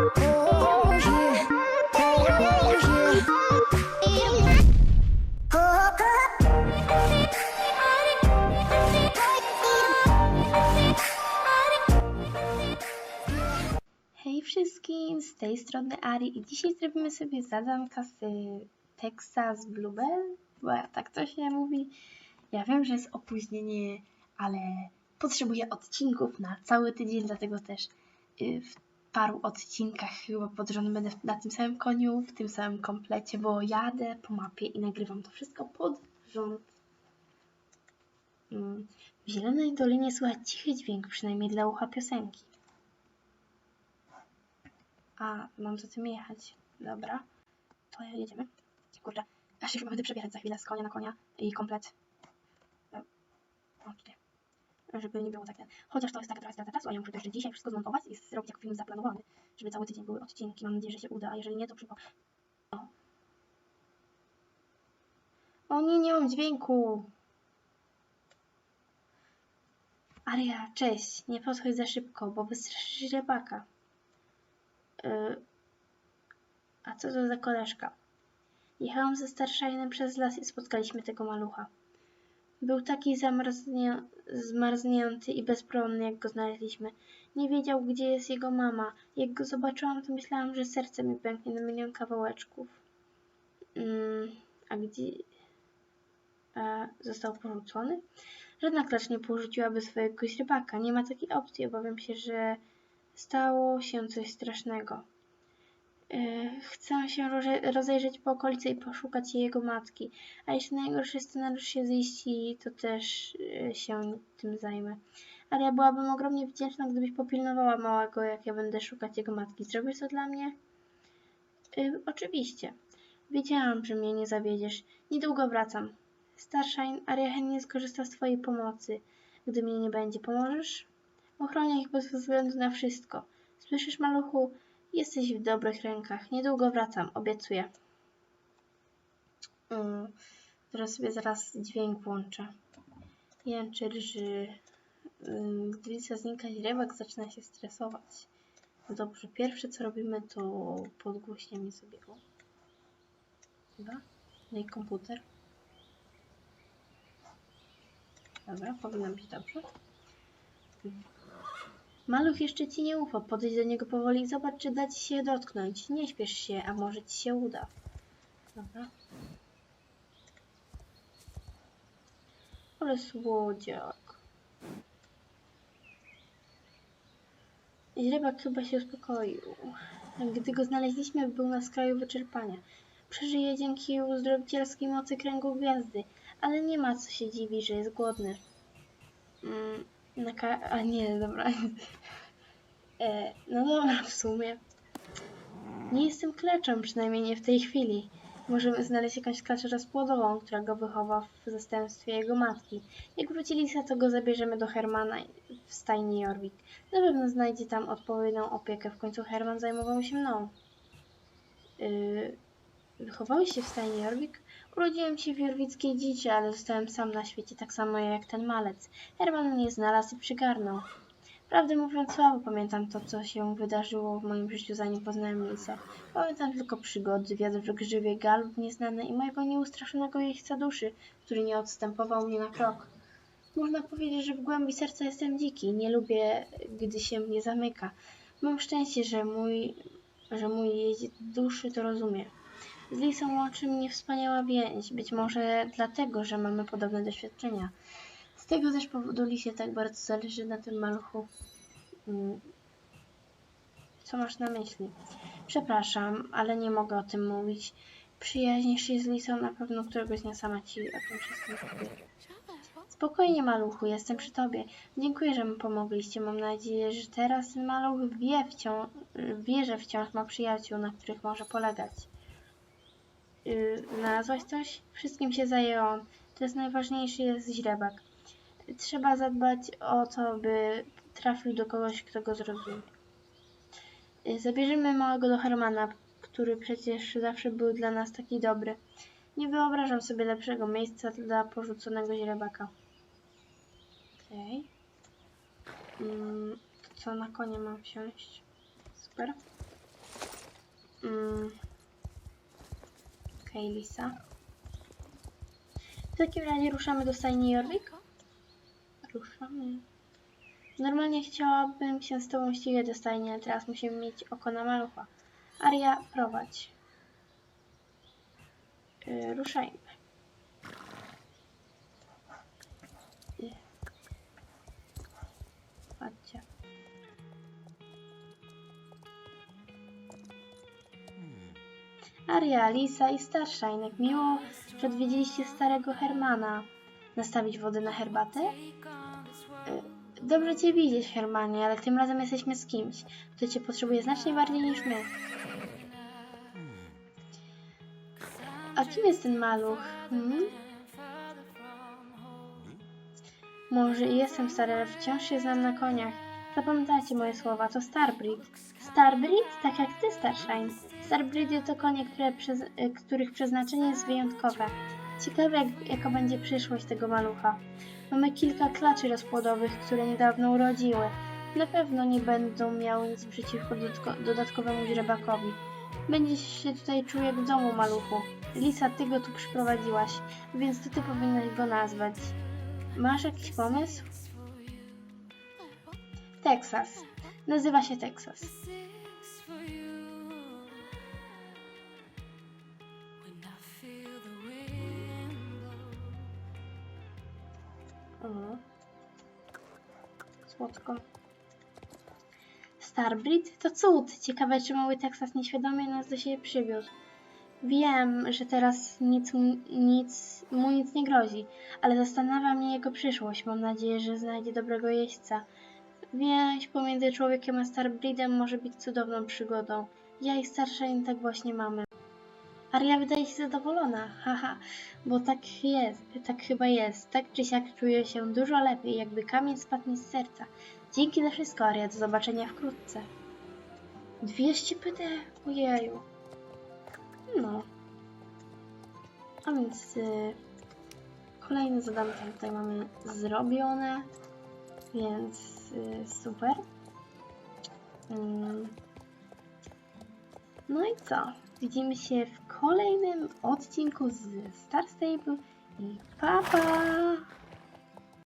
Hej wszystkim, z tej strony Ari i dzisiaj zrobimy sobie zadanka z y, Texas Bluebell, bo tak to się mówi. Ja wiem, że jest opóźnienie, ale potrzebuję odcinków na cały tydzień, dlatego też y, w paru odcinkach chyba pod rząd będę na tym samym koniu, w tym samym komplecie, bo jadę po mapie i nagrywam to wszystko pod rząd. Mm, W Zielonej Dolinie słychać cichy dźwięk, przynajmniej dla ucha piosenki. A, mam za tym jechać. Dobra. To jedziemy. Kurczę. Ja się chyba będę przebierać za chwilę z konia na konia i komplet. E, O, tutaj. Żeby nie było tak. Chociaż to jest taka trochę strata czasu, a ja muszę to jeszcze dzisiaj wszystko zmontować i zrobić jak film zaplanowany. Żeby cały tydzień były odcinki. Mam nadzieję, że się uda, a jeżeli nie, to przypo... O. O nie, nie mam dźwięku. Aria, cześć. Nie podchodź za szybko, bo wystraszysz rybaka. Y, A co to za koleżka? Jechałam ze Starshine'em przez las i spotkaliśmy tego malucha. Był taki zamarznię... zmarznięty i bezbronny, jak go znaleźliśmy. Nie wiedział, gdzie jest jego mama. Jak go zobaczyłam, to myślałam, że serce mi pęknie na milion kawałeczków. Mm, a gdzie... A został porzucony? Żadna klacz nie porzuciłaby swojego źrebaka. Nie ma takiej opcji. Obawiam się, że stało się coś strasznego. Yy, Chcę się roze- rozejrzeć po okolicy i poszukać jego matki. A jeśli najgorszy scenariusz się ziści, to też yy, się tym zajmę. Ale ja byłabym ogromnie wdzięczna, gdybyś popilnowała małego, jak ja będę szukać jego matki. Zrobisz to dla mnie? Yy, oczywiście. Wiedziałam, że mnie nie zawiedziesz. Niedługo wracam. Starshine, Aria chętnie skorzysta z twojej pomocy. Gdy mnie nie będzie, pomożesz? Ochronię ich bez względu na wszystko. Słyszysz, maluchu? Jesteś w dobrych rękach. Niedługo wracam, obiecuję. Mm, teraz sobie zaraz dźwięk włączę. Jęczy, rży. Ym, Gdy widzę znika źrebak, zaczyna się stresować. No dobrze, pierwsze co robimy to podgłośniamy sobie go. Chyba. No i komputer. Dobra, powinno być dobrze. Maluch jeszcze ci nie ufa. Podejdź do niego powoli i zobacz, czy da ci się dotknąć. Nie śpiesz się, a może ci się uda. Dobra. Ale słodziak. Źrebak chyba się uspokoił. Gdy go znaleźliśmy, był na skraju wyczerpania. Przeżyje dzięki uzdrowicielskiej mocy kręgu gwiazdy, ale nie ma co się dziwi, że jest głodny. Mm, na ka- a nie, dobra. E, no dobra, w sumie. Nie jestem kleczem, przynajmniej nie w tej chwili. Możemy znaleźć jakąś klaczę rozpłodową, która go wychowa w zastępstwie jego matki. Jak wróci Lisa, to go zabierzemy do Hermana w stajni Jorvik. Na pewno znajdzie tam odpowiednią opiekę. W końcu Herman zajmował się mną. Yy, wychowałeś się w stajni Jorvik? Urodziłem się w jorwickiej dziczy, ale zostałem sam na świecie, tak samo jak ten malec. Herman mnie znalazł i przygarnął. Prawdę mówiąc, słabo pamiętam to, co się wydarzyło w moim życiu, zanim poznałem Lisa. Pamiętam tylko przygody, wiatr w grzywie, galub nieznany i mojego nieustraszonego jeźdźca duszy, który nie odstępował mnie na krok. Można powiedzieć, że w głębi serca jestem dziki. Nie lubię, gdy się mnie zamyka. Mam szczęście, że mój, że mój jeździec duszy to rozumie. Z Lisą łączy mnie wspaniała więź. Być może dlatego, że mamy podobne doświadczenia. Z tego też powodu Lisie tak bardzo zależy na tym maluchu. Mm. Co masz na myśli? Przepraszam, ale nie mogę o tym mówić. Przyjaźnisz się z Lisą, na pewno któregoś dnia sama ci o tym wszystkim powie. Spokojnie, maluchu, jestem przy tobie. Dziękuję, że mi pomogliście. Mam nadzieję, że teraz maluch wie, wciąż, wie że wciąż ma przyjaciół, na których może polegać. Yy, znalazłaś coś? Wszystkim się zajęłam. Teraz najważniejszy jest źrebak. Trzeba zadbać o to, by trafił do kogoś, kto go zrozumie. Y, Zabierzemy małego do Hermana, który przecież zawsze był dla nas taki dobry. Nie wyobrażam sobie lepszego miejsca dla porzuconego źrebaka. Okej. Mm, to co, na konie mam wsiąść? Super. Mm. Okej, Lisa. W takim razie ruszamy do stajni Jorvik? Ruszamy. Normalnie chciałabym się z tobą ścigać do stajni, ale teraz musimy mieć oko na malucha. Aria, prowadź. Yy, ruszajmy. Yy. Aria, Lisa i Starshine, jak miło, że odwiedziliście starego Hermana. Nastawić wodę na herbatę? Y, Dobrze cię widzieć, Hermanie, ale tym razem jesteśmy z kimś, kto cię potrzebuje znacznie bardziej niż my. A kim jest ten maluch? Hmm? Może i jestem stary, ale wciąż się znam na koniach. Zapamiętajcie moje słowa, to Starbreed. Starbreed? Tak jak ty, Starshine. Starbreedy to konie, które przez, y, których przeznaczenie jest wyjątkowe. Ciekawe, jak, jaka będzie przyszłość tego malucha. Mamy kilka klaczy rozpłodowych, które niedawno urodziły. Na pewno nie będą miały nic przeciwko dodatko- dodatkowemu źrebakowi. Będziesz się tutaj czuł jak w domu, maluchu. Lisa, ty go tu przyprowadziłaś, więc to ty powinnaś go nazwać. Masz jakiś pomysł? Teksas. Nazywa się Teksas. Słodko. Starbreed to cud. Ciekawe, czy mały Teksas nieświadomie nas do siebie przywiózł. Wiem, że teraz nic, nic, mu nic nie grozi, ale zastanawia mnie jego przyszłość. Mam nadzieję, że znajdzie dobrego jeźdźca. Więź pomiędzy człowiekiem a Starbreedem może być cudowną przygodą. Ja i Starshine tak właśnie mamy. Aria wydaje się zadowolona, haha, bo tak jest, tak chyba jest. Tak czy siak czuję się dużo lepiej, jakby kamień spadł mi z serca. Dzięki za wszystko, Aria, do zobaczenia wkrótce. 200 PD, ojeju. No. A więc y, kolejne zadanka tutaj mamy zrobione, więc y, super. Mm. No i co? Widzimy się w kolejnym odcinku z Star Stable i pa pa!